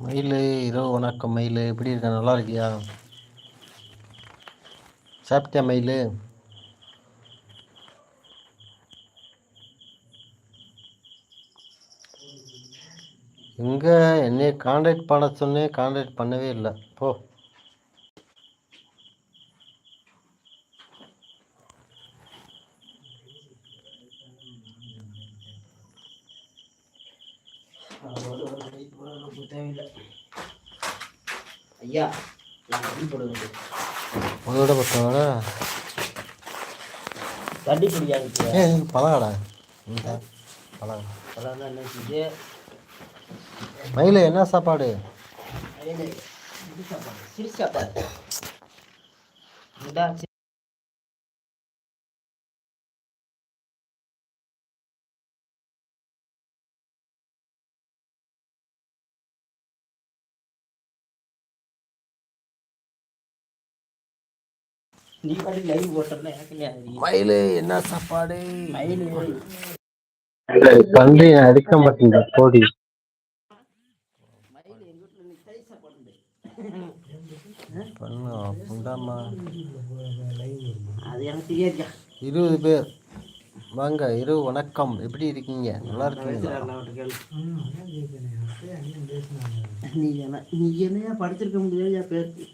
மயில் இரவு வணக்கம் மயில். எப்படி இருக்க? நல்லா இருக்கியா? சாப்பிட்டியா மயில்? எங்கே என்னை காண்டாக்ட் பண்ண சொன்னே காண்டாக்ட் பண்ணவே இல்லை. போ. தேவையில்லை ஐயா உங்களோட பத்தோட தண்ணி பிடிக்காது ஏ பழகடா. இந்த பழக அதான் என்ன செஞ்சு மயில் என்ன சாப்பாடு? சாப்பாடு. சிறு சாப்பாடு. நீ பாட்டி லைவ் போட்டல எனக்கு இல்லையா மயில் என்ன சாப்பாடு? மயில். தந்தை அடிக்க மாட்டேங்க கோடி மயில் எங்க வீட்டுல இன்னைக்கு தை சாப்பாடு உண்டு. பண்ணு புண்டாமா அது எனக்கு தெரியாதுயா இருபது பேர். வாங்க இரவு வணக்கம். எப்படி இருக்கீங்க? நல்லா இருக்கீங்களா? நீ என்ன நீ என்னையா படிச்சிருக்க முடியாது பேருக்கு?